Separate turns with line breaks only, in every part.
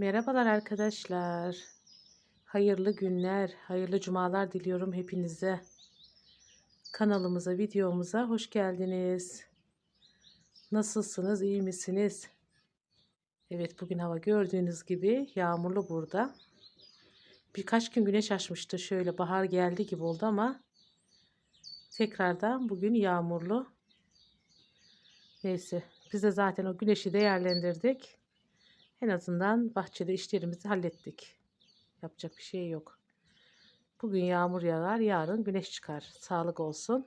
Merhabalar arkadaşlar. Hayırlı günler, hayırlı cumalar diliyorum hepinize. Kanalımıza, videomuza hoş geldiniz. Nasılsınız, iyi misiniz? Evet, bugün hava gördüğünüz gibi yağmurlu burada. Birkaç gün güneş açmıştı. Şöyle bahar geldi gibi oldu ama tekrardan bugün yağmurlu. Neyse, biz de zaten o güneşi değerlendirdik. En azından bahçede işlerimizi hallettik. Yapacak bir şey yok. Bugün yağmur yağar, yarın güneş çıkar. Sağlık olsun.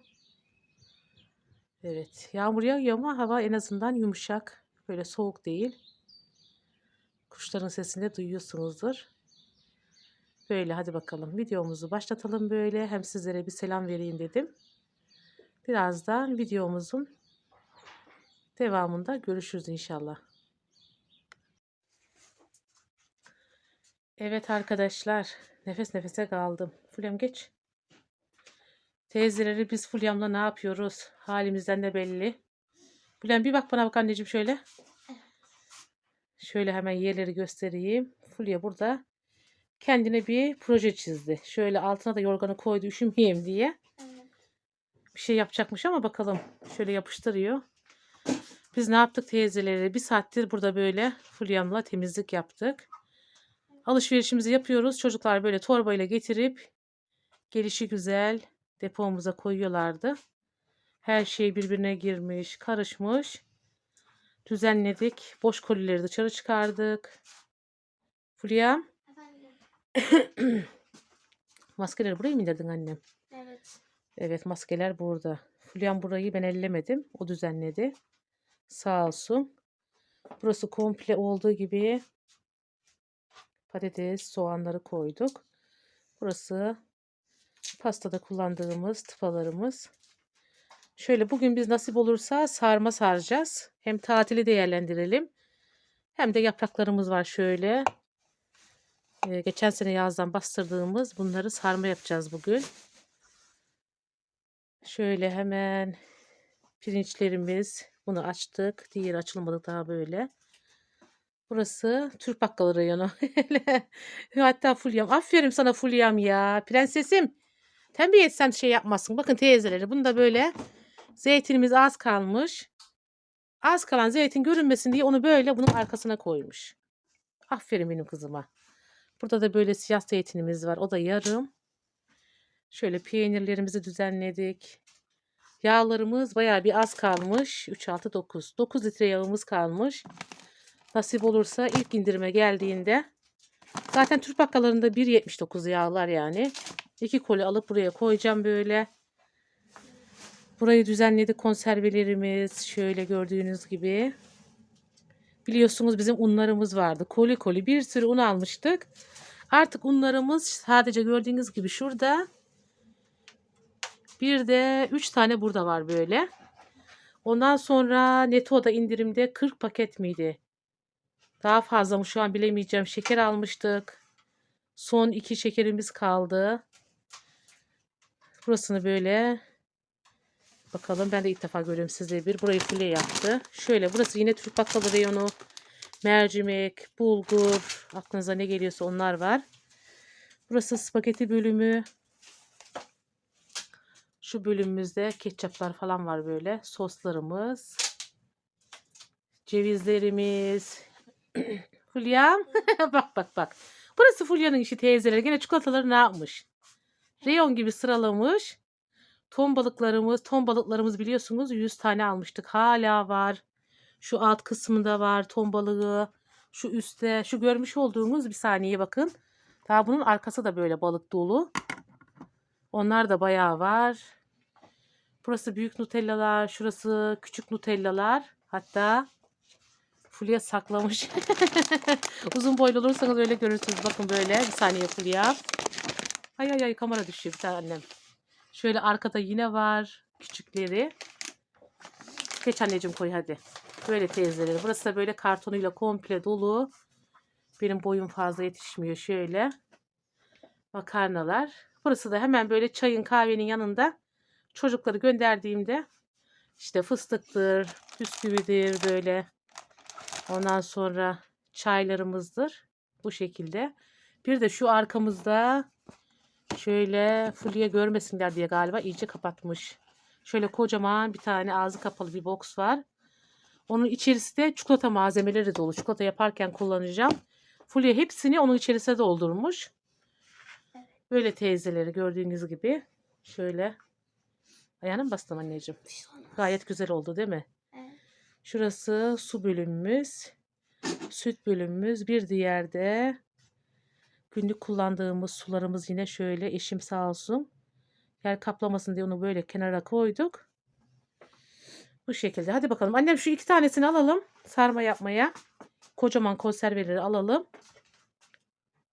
Evet, yağmur yağıyor ama hava en azından yumuşak. Böyle soğuk değil. Kuşların sesini de duyuyorsunuzdur. Böyle hadi bakalım videomuzu başlatalım böyle. Hem sizlere bir selam vereyim dedim. Birazdan videomuzun devamında görüşürüz inşallah. Evet arkadaşlar, nefes nefese kaldım. Fulyam geç. Teyzeleri biz Fulyam'la ne yapıyoruz? Halimizden de belli. Fulyam bir bak bana bak anneciğim şöyle. Şöyle hemen yerleri göstereyim. Fulya burada kendine bir proje çizdi. Şöyle altına da yorganı koydu üşümeyeyim diye. Bir şey yapacakmış ama bakalım. Şöyle yapıştırıyor. Biz ne yaptık teyzeleri? Bir saattir burada böyle Fulyam'la temizlik yaptık. Alışverişimizi yapıyoruz. Çocuklar böyle torbayla getirip gelişi güzel depomuza koyuyorlardı. Her şey birbirine girmiş, karışmış. Düzenledik. Boş kolileri dışarı çıkardık. Fulya,
Efendim.
maskeleri buraya mı indirdin annem?
Evet.
Evet, maskeler burada. Fulyam burayı ben ellemedim. O düzenledi. Sağ olsun. Burası komple olduğu gibi patates, soğanları koyduk. Burası pastada kullandığımız tıpalarımız. Şöyle bugün biz nasip olursa sarma saracağız. Hem tatili değerlendirelim. Hem de yapraklarımız var şöyle. Ee, geçen sene yazdan bastırdığımız bunları sarma yapacağız bugün. Şöyle hemen pirinçlerimiz. Bunu açtık. Diğer açılmadı daha böyle. Burası Türk bakkalı reyonu. Hatta Fulyam. Aferin sana Fulyam ya. Prensesim. Tembih etsen şey yapmasın. Bakın teyzeleri. Bunda böyle zeytinimiz az kalmış. Az kalan zeytin görünmesin diye onu böyle bunun arkasına koymuş. Aferin benim kızıma. Burada da böyle siyah zeytinimiz var. O da yarım. Şöyle peynirlerimizi düzenledik. Yağlarımız bayağı bir az kalmış. 3, 6, 9. 9 litre yağımız kalmış. Nasip olursa ilk indirime geldiğinde zaten Türk bakkalarında 1.79 yağlar yani. İki koli alıp buraya koyacağım böyle. Burayı düzenledik konservelerimiz. Şöyle gördüğünüz gibi. Biliyorsunuz bizim unlarımız vardı. Koli koli bir sürü un almıştık. Artık unlarımız sadece gördüğünüz gibi şurada. Bir de 3 tane burada var böyle. Ondan sonra Neto'da indirimde 40 paket miydi? Daha fazla mı şu an bilemeyeceğim. Şeker almıştık. Son iki şekerimiz kaldı. Burasını böyle bakalım ben de ilk defa görüyorum size bir. Burayı file yaptı. Şöyle burası yine Türk bakkalı reyonu. Mercimek, bulgur, aklınıza ne geliyorsa onlar var. Burası spagetti bölümü. Şu bölümümüzde ketçaplar falan var böyle. Soslarımız. Cevizlerimiz. Fulya'm. bak bak bak. Burası Fulya'nın işi teyzeleri. Gene çikolataları ne yapmış? Reyon gibi sıralamış. Ton balıklarımız. Ton balıklarımız biliyorsunuz 100 tane almıştık. Hala var. Şu alt kısmında var ton balığı. Şu üstte. Şu görmüş olduğunuz bir saniye bakın. Daha bunun arkası da böyle balık dolu. Onlar da bayağı var. Burası büyük nutellalar. Şurası küçük nutellalar. Hatta Fulya saklamış. Uzun boylu olursanız öyle görürsünüz. Bakın böyle. Bir saniye Fulya. Ay ay ay kamera düşüyor bir tane annem. Şöyle arkada yine var. Küçükleri. Geç anneciğim koy hadi. Böyle teyzeleri. Burası da böyle kartonuyla komple dolu. Benim boyum fazla yetişmiyor. Şöyle. Makarnalar. Burası da hemen böyle çayın kahvenin yanında çocukları gönderdiğimde işte fıstıktır, bisküvidir böyle. Ondan sonra çaylarımızdır. Bu şekilde. Bir de şu arkamızda şöyle Fulya görmesinler diye galiba iyice kapatmış. Şöyle kocaman bir tane ağzı kapalı bir box var. Onun içerisi de çikolata malzemeleri dolu. Çikolata yaparken kullanacağım. Fulya hepsini onun içerisine doldurmuş. Böyle teyzeleri gördüğünüz gibi. Şöyle. Ayağına mı bastın anneciğim?
Şey.
Gayet güzel oldu değil mi? Şurası su bölümümüz. Süt bölümümüz. Bir diğer de günlük kullandığımız sularımız yine şöyle eşim sağ olsun. Yer kaplamasın diye onu böyle kenara koyduk. Bu şekilde. Hadi bakalım. Annem şu iki tanesini alalım. Sarma yapmaya. Kocaman konserveleri alalım.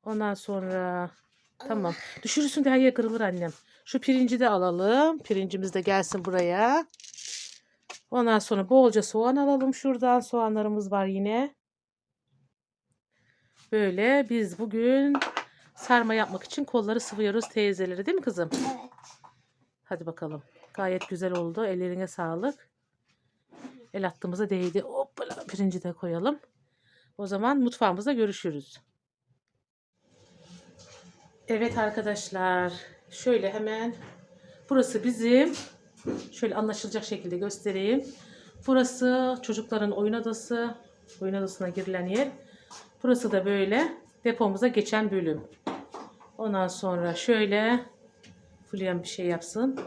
Ondan sonra tamam. Düşürürsün de her yer kırılır annem. Şu pirinci de alalım. Pirincimiz de gelsin buraya. Ondan sonra bolca soğan alalım şuradan. Soğanlarımız var yine. Böyle biz bugün sarma yapmak için kolları sıvıyoruz teyzeleri değil mi kızım?
Evet.
Hadi bakalım. Gayet güzel oldu. Ellerine sağlık. El attığımıza değdi. Hoppala pirinci de koyalım. O zaman mutfağımızda görüşürüz. Evet arkadaşlar. Şöyle hemen burası bizim şöyle anlaşılacak şekilde göstereyim. Burası çocukların oyun odası. Oyun odasına girilen yer. Burası da böyle depomuza geçen bölüm. Ondan sonra şöyle Fulya'm bir şey yapsın.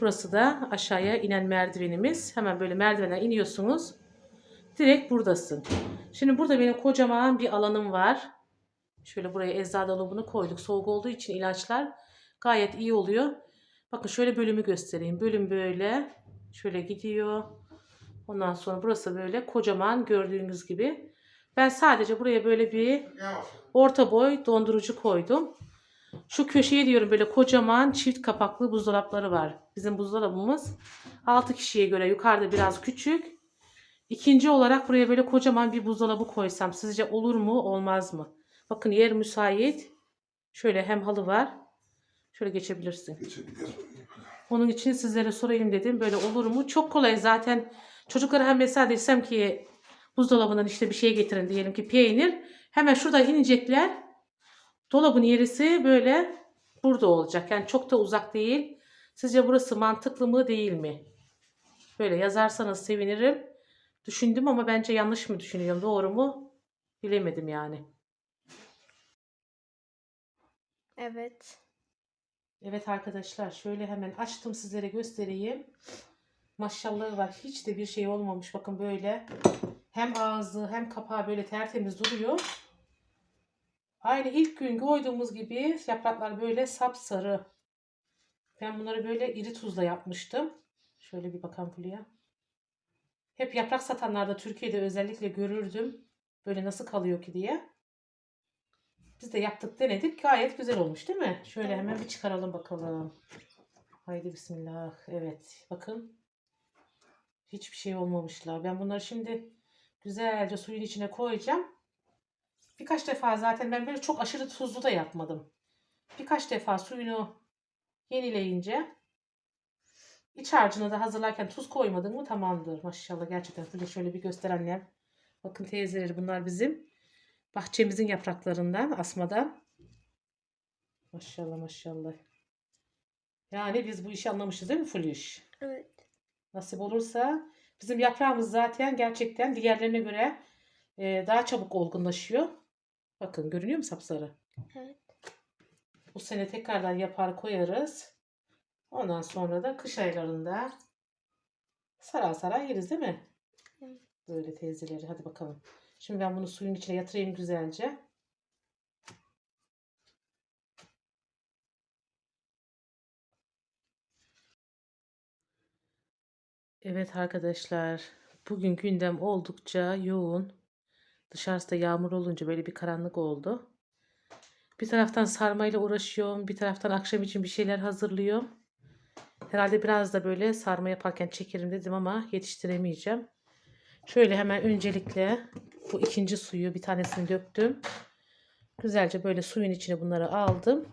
Burası da aşağıya inen merdivenimiz. Hemen böyle merdivene iniyorsunuz. Direkt buradasın. Şimdi burada benim kocaman bir alanım var. Şöyle buraya eczacı dolabını koyduk. Soğuk olduğu için ilaçlar gayet iyi oluyor. Bakın şöyle bölümü göstereyim. Bölüm böyle. Şöyle gidiyor. Ondan sonra burası böyle kocaman gördüğünüz gibi. Ben sadece buraya böyle bir orta boy dondurucu koydum. Şu köşeye diyorum böyle kocaman çift kapaklı buzdolapları var. Bizim buzdolabımız 6 kişiye göre yukarıda biraz küçük. İkinci olarak buraya böyle kocaman bir buzdolabı koysam sizce olur mu olmaz mı? Bakın yer müsait. Şöyle hem halı var. Şöyle geçebilirsin.
Geçebilir.
Onun için sizlere sorayım dedim. Böyle olur mu? Çok kolay zaten. Çocuklara hem mesela desem ki buzdolabından işte bir şey getirin diyelim ki peynir. Hemen şurada inecekler. Dolabın yerisi böyle burada olacak. Yani çok da uzak değil. Sizce burası mantıklı mı değil mi? Böyle yazarsanız sevinirim. Düşündüm ama bence yanlış mı düşünüyorum? Doğru mu? Bilemedim yani.
Evet.
Evet arkadaşlar şöyle hemen açtım sizlere göstereyim. Maşallah var. Hiç de bir şey olmamış. Bakın böyle hem ağzı hem kapağı böyle tertemiz duruyor. Aynı ilk gün koyduğumuz gibi yapraklar böyle sapsarı. Ben bunları böyle iri tuzla yapmıştım. Şöyle bir bakalım Fulya. Hep yaprak satanlarda Türkiye'de özellikle görürdüm. Böyle nasıl kalıyor ki diye. Biz de yaptık denedik. Gayet güzel olmuş değil mi? Şöyle hemen bir çıkaralım bakalım. Haydi bismillah. Evet bakın. Hiçbir şey olmamışlar. Ben bunları şimdi güzelce suyun içine koyacağım. Birkaç defa zaten ben böyle çok aşırı tuzlu da yapmadım. Birkaç defa suyunu yenileyince iç harcını da hazırlarken tuz koymadın mı tamamdır. Maşallah gerçekten şöyle şöyle bir göster annem. Bakın teyzeleri bunlar bizim bahçemizin yapraklarından asmadan. Maşallah maşallah. Yani biz bu işi anlamışız değil mi Fulüş?
Evet.
Nasip olursa bizim yaprağımız zaten gerçekten diğerlerine göre e, daha çabuk olgunlaşıyor. Bakın görünüyor mu sapsarı?
Evet.
Bu sene tekrardan yapar koyarız. Ondan sonra da kış aylarında sarar sarar yeriz değil mi?
Evet.
Böyle teyzeleri. Hadi bakalım. Şimdi ben bunu suyun içine yatırayım güzelce. Evet arkadaşlar. Bugün gündem oldukça yoğun. Dışarısı yağmur olunca böyle bir karanlık oldu. Bir taraftan sarmayla uğraşıyorum. Bir taraftan akşam için bir şeyler hazırlıyorum. Herhalde biraz da böyle sarma yaparken çekerim dedim ama yetiştiremeyeceğim. Şöyle hemen öncelikle bu ikinci suyu bir tanesini döktüm. Güzelce böyle suyun içine bunları aldım.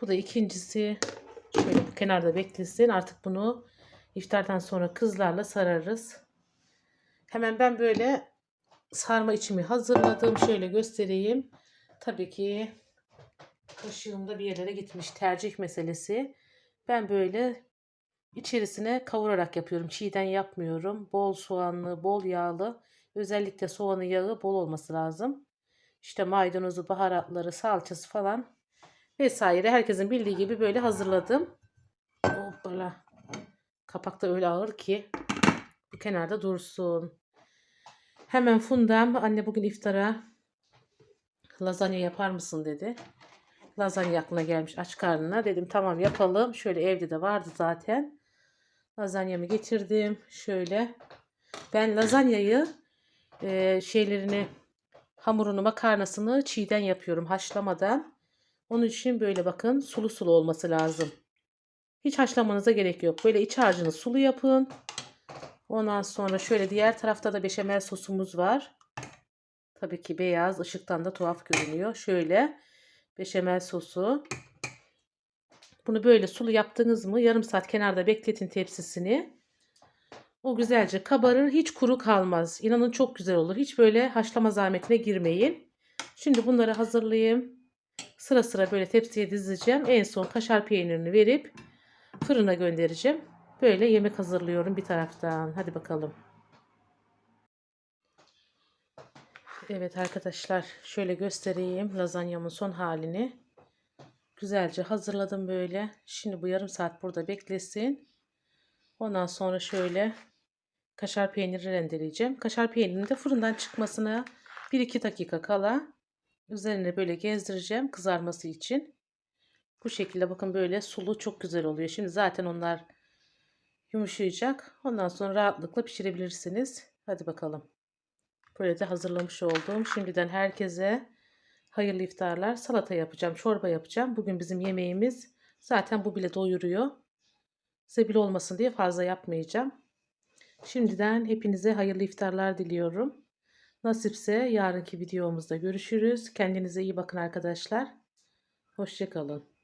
Bu da ikincisi. Şöyle kenarda beklesin. Artık bunu iftardan sonra kızlarla sararız. Hemen ben böyle sarma içimi hazırladım. Şöyle göstereyim. Tabii ki kaşığımda bir yerlere gitmiş. Tercih meselesi. Ben böyle içerisine kavurarak yapıyorum. Çiğden yapmıyorum. Bol soğanlı, bol yağlı. Özellikle soğanı yağı bol olması lazım. İşte maydanozu, baharatları, salçası falan vesaire. Herkesin bildiği gibi böyle hazırladım. Hoppala. Kapak da öyle ağır ki bu kenarda dursun. Hemen Fundam anne bugün iftara lazanya yapar mısın dedi. Lazanya aklına gelmiş aç karnına. Dedim tamam yapalım. Şöyle evde de vardı zaten. Lazanyamı getirdim. Şöyle. Ben lazanyayı e, şeylerini hamurunu makarnasını çiğden yapıyorum haşlamadan. Onun için böyle bakın sulu sulu olması lazım. Hiç haşlamanıza gerek yok. Böyle iç harcını sulu yapın. Ondan sonra şöyle diğer tarafta da beşamel sosumuz var. Tabii ki beyaz ışıktan da tuhaf görünüyor. Şöyle beşamel sosu. Bunu böyle sulu yaptınız mı yarım saat kenarda bekletin tepsisini. O güzelce kabarır. Hiç kuru kalmaz. İnanın çok güzel olur. Hiç böyle haşlama zahmetine girmeyin. Şimdi bunları hazırlayayım. Sıra sıra böyle tepsiye dizeceğim. En son kaşar peynirini verip fırına göndereceğim. Böyle yemek hazırlıyorum bir taraftan. Hadi bakalım. Evet arkadaşlar şöyle göstereyim lazanyamın son halini. Güzelce hazırladım böyle. Şimdi bu yarım saat burada beklesin. Ondan sonra şöyle kaşar peyniri rendeleyeceğim. Kaşar peynirini de fırından çıkmasına 1-2 dakika kala üzerine böyle gezdireceğim kızarması için. Bu şekilde bakın böyle sulu çok güzel oluyor. Şimdi zaten onlar yumuşayacak. Ondan sonra rahatlıkla pişirebilirsiniz. Hadi bakalım. Böyle de hazırlamış oldum. Şimdiden herkese hayırlı iftarlar. Salata yapacağım, çorba yapacağım. Bugün bizim yemeğimiz zaten bu bile doyuruyor. Zebil olmasın diye fazla yapmayacağım. Şimdiden hepinize hayırlı iftarlar diliyorum. Nasipse yarınki videomuzda görüşürüz. Kendinize iyi bakın arkadaşlar. Hoşçakalın.